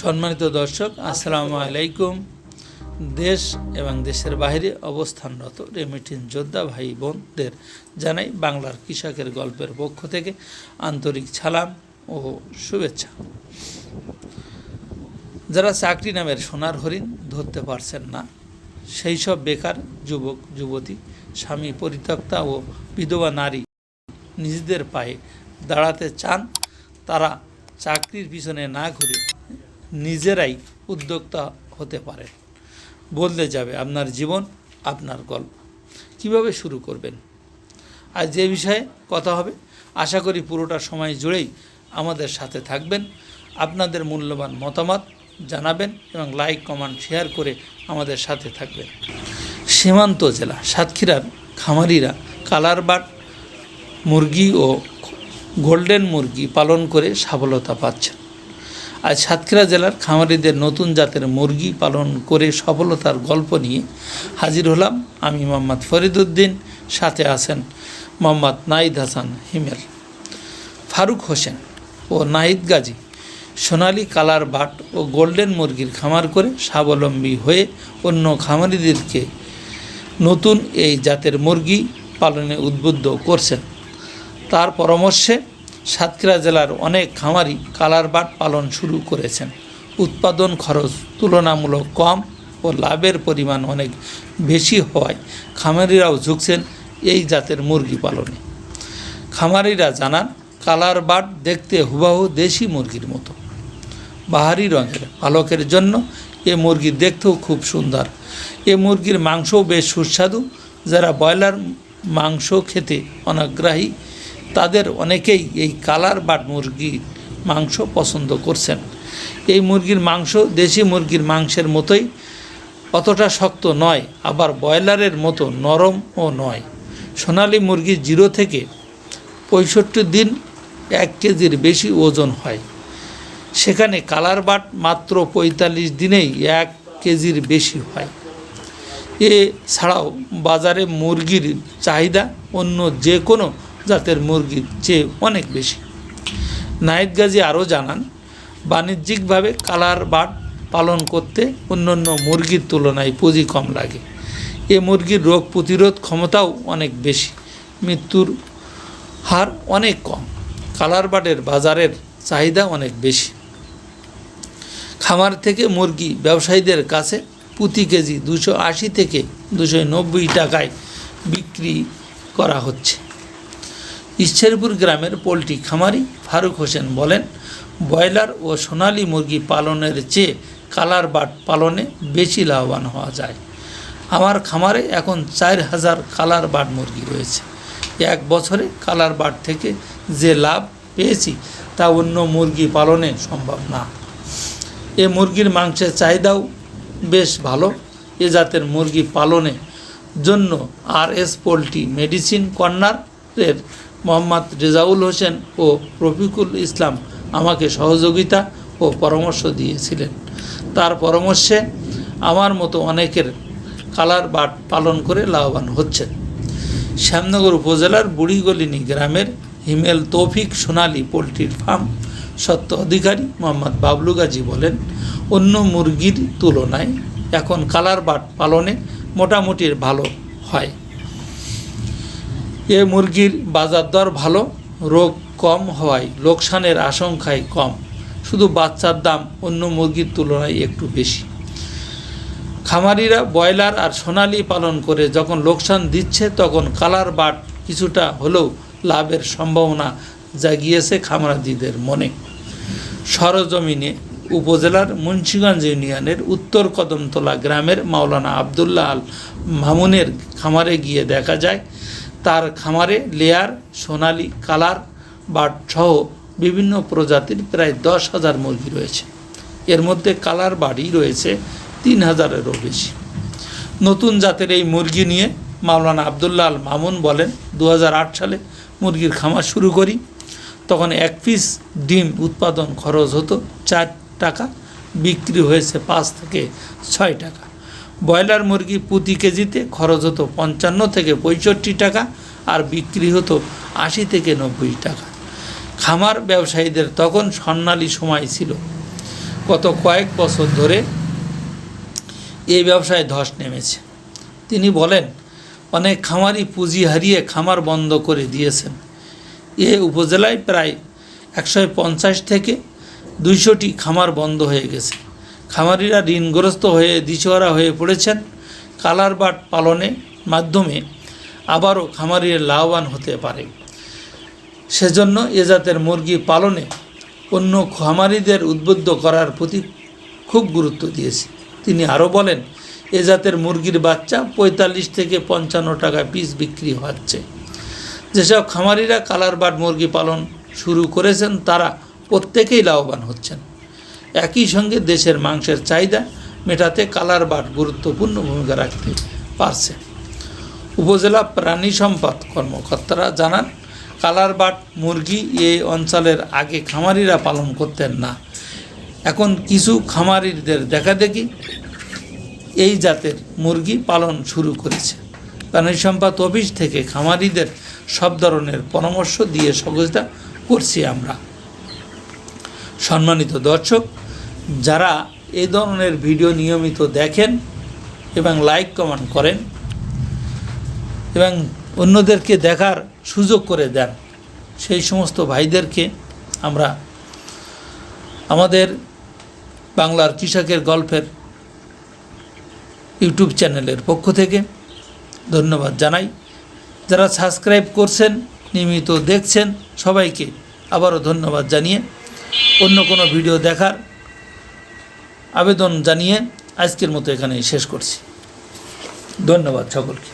সম্মানিত দর্শক, আসসালামু আলাইকুম। দেশ এবং দেশের বাইরে অবস্থানরত রেমিটিন যোদ্ধা ভাই বোনদের জানাই বাংলার কৃষকের গল্পের পক্ষ থেকে আন্তরিক সালাম ও শুভেচ্ছা। যারা চাকরি নামের সোনার হরিণ ধরতে পারছেন না, সেই সব বেকার যুবক, যুবতী, স্বামী পরিত্যক্তা ও বিধবা নারী নিজেদের পায়ে দাঁড়াতে চান, তারা চাকরির পিছনে না ঘুরে নিজেরাই উদ্যোক্তা হতে পারেন বদলে যাবে আপনার জীবন, আপনার গল্প। কীভাবে শুরু করবেন? আর যে বিষয়ে কথা হবে। আশা করি পুরোটা সময় জুড়েই আমাদের সাথে থাকবেন। আপনাদের মূল্যবান মতামত জানাবেন এবং লাইক, কমেন্ট, শেয়ার করে আমাদের সাথে থাকবেন। সীমান্ত জেলা, সাতক্ষীরার খামারিরা কালারবাট মুরগি ও গোল্ডেন মুরগি পালন করে সফলতা পাচ্ছেন। আজ সাতক্ষীরা জেলার খামারিদের নতুন জাতের মুরগি পালন করে সফলতার গল্প নিয়ে হাজির হলাম আমি মোহাম্মদ ফরিদুদ্দিন সাথে আছেন মোহাম্মদ নাইদ হাসান হিমেল, ফারুক হোসেন ও নাহিদ গাজী। সোনালী কালার বাট ও গোল্ডেন মুরগির খামার করে স্বাবলম্বী হয়ে অন্য খামারিদেরকে নতুন এই জাতের মুরগি পালনে উদ্বুদ্ধ করছেন। তার পরামর্শে সাতক্ষীরা জেলার অনেক খামারি কালার বাট পালন শুরু করেছেন। উৎপাদন খরচ তুলনামূলক কম ও লাভের পরিমাণ অনেক বেশি হওয়ায় খামারিরাও ঝুঁকছেন এই জাতের মুরগি পালনে। খামারিরা জানান, কালার বাট দেখতে হুবাহু দেশি মুরগির মতো। বাহারি রঙের পালকের জন্য এ মুরগি দেখতেও খুব সুন্দর। এ মুরগির মাংসও বেশ সুস্বাদু। যারা ব্রয়লার মাংস খেতে অনাগ্রাহী তাদের অনেকেই এই কালার বাট মুরগির মাংস পছন্দ করছেন। এই মুরগির মাংস, দেশি মুরগির মাংসের মতোই অতটা শক্ত নয়, আবার ব্রয়লারের মতো নরম ও নয়। সোনালি মুরগি জিরো থেকে পঁয়ষট্টি দিন এক কেজির বেশি ওজন হয়। সেখানে কালার বাট মাত্র পঁয়তাল্লিশ দিনেই এক কেজির বেশি হয়। এ ছাড়াও বাজারে মুরগির চাহিদা অন্য যে কোনো জাতের মুরগির চেয়ে অনেক বেশি। নাইদ গাজী আরও জানান, বাণিজ্যিকভাবে কালার বাট পালন করতে অন্যান্য মুরগির তুলনায় পুঁজি কম লাগে। এ মুরগির রোগ প্রতিরোধ ক্ষমতাও অনেক বেশি। মৃত্যুর হার অনেক কম। কালার বাটের বাজারের চাহিদা অনেক বেশি। খামার থেকে মুরগি ব্যবসায়ীদের কাছে প্রতি কেজি দুশো আশি থেকে দুশো নব্বই টাকায় বিক্রি করা হচ্ছে। ঈশ্বরপুর গ্রামের পোলট্রি খামারি ফারুক হোসেন বলেন, ব্রয়লার ও সোনালী মুরগি পালনের চেয়ে কালার বাট পালনে বেশি লাভবান হওয়া যায়। আমার খামারে এখন চার হাজার কালার বাট মুরগি রয়েছে। এক বছরে কালার বাট থেকে যে লাভ পেয়েছি তা অন্য মুরগি পালনে সম্ভব না। এ মুরগির মাংসের চাহিদাও বেশ ভালো। এ জাতের মুরগি পালনে জন্য আর এস পোলট্রি মেডিসিন কর্নারের মোহাম্মদ রেজাউল হোসেন ও রফিকুল ইসলাম আমাকে সহযোগিতা ও পরামর্শ দিয়েছিলেন। তার পরামর্শে আমার মতো অনেকের কালার বাট পালন করে লাভবান হচ্ছেন শ্যামনগর উপজেলার বুড়িগলিনী গ্রামের হিমেল তৌফিক সোনালী পোলট্রির ফার্ম সত্য অধিকারী মোহাম্মদ বাবলু গাজী বলেন, অন্য মুরগির তুলনায় এখন কালার বাট পালনে মোটামুটি ভালো হয়। এ মুরগির বাজার দর ভালো, রোগ কম হওয়ায়, লোকসানের আশঙ্কায় কম। শুধু বাচ্চার দাম অন্য মুরগির তুলনায় একটু বেশি। খামারিরা ব্রয়লার আর সোনালি পালন করে যখন লোকসান দিচ্ছে, তখন কালার বাট কিছুটা হলেও লাভের সম্ভাবনা জাগিয়েছে খামারাদিদের মনে। সরজমিনে উপজেলার মুন্সিগঞ্জ ইউনিয়নের উত্তর কদমতলা গ্রামের মাওলানা আবদুল্লাহ আল মামুনের খামারে গিয়ে দেখা যায় তার খামারে লেয়ার, সোনালি কালার, বাট সহ বিভিন্ন প্রজাতির প্রায় দশ হাজার মুরগি রয়েছে। এর মধ্যে কালার বাড়ি রয়েছে তিন হাজারেরও বেশি। নতুন জাতের এই মুরগি নিয়ে মাওলানা আবদুল্লাহ আল মামুন বলেন দু হাজার আট সালে মুরগির খামার শুরু করি। তখন এক পিস ডিম উৎপাদন খরচ হতো চার টাকা, বিক্রি হয়েছে পাঁচ থেকে ছয় টাকা। ব্রয়লার মুরগি প্রতি কেজিতে খরচ হতো পঞ্চান্ন থেকে পঁয়ষট্টি টাকা আর বিক্রি হতো আশি থেকে নব্বই টাকা। খামার ব্যবসায়ীদের তখন স্বর্ণালী সময় ছিল। গত কয়েক বছর ধরে এই ব্যবসায় ধস নেমেছে। তিনি বলেন, অনেক খামারি পুঁজি হারিয়ে খামার বন্ধ করে দিয়েছেন। এ উপজেলায় প্রায় একশো পঞ্চাশ থেকে দুইশোটি খামার বন্ধ হয়ে গেছে। খামারিরা ঋণগ্রস্ত হয়ে দিশোয়ারা হয়ে পড়েছেন কালার বাট পালনে মাধ্যমে আবারও খামারির লাভবান হতে পারে। সেজন্য এ জাতের মুরগি পালনে অন্য খামারিদের উদ্বুদ্ধ করার প্রতি খুব গুরুত্ব দিয়েছে। তিনি আরও বলেন, এ জাতের মুরগির বাচ্চা পঁয়তাল্লিশ থেকে পঞ্চান্ন টাকা পিস বিক্রি হচ্ছে। যেসব খামারিরা কালার বাট মুরগি পালন শুরু করেছেন, তারা প্রত্যেকেই লাভবান হচ্ছেন। একই সঙ্গে দেশের মাংসের চাহিদা মেটাতে কালার বাট গুরুত্বপূর্ণ ভূমিকা রাখতে পারছে। উপজেলা প্রাণী সম্পদ কর্মকর্তারা জানান, কালার বাট মুরগি এই অঞ্চলের আগে খামারিরা পালন করতেন না। এখন কিছু খামারিদের দেখা দেখি এই জাতের মুরগি পালন শুরু করেছে। প্রাণী সম্পদ অফিস থেকে খামারিদের সব ধরনের পরামর্শ দিয়ে সহযোগিতা করছি আমরা। সম্মানিত দর্শক, যারা এই ধরনের ভিডিও নিয়মিত দেখেন এবং লাইক কমেন্ট করেন এবং অন্যদেরকে দেখার সুযোগ করে দেন, সেই সমস্ত ভাইদেরকে আমরা আমাদের বাংলার কৃষকের গল্পের ইউটিউব চ্যানেলের পক্ষ থেকে ধন্যবাদ জানাই। যারা সাবস্ক্রাইব করছেন, নিয়মিত দেখছেন, সবাইকে আবারও ধন্যবাদ জানিয়ে অন্য কোনো ভিডিও দেখার আবেদন জানিয়ে আজকের মতো এখানে শেষ করছি। ধন্যবাদ সকলকে।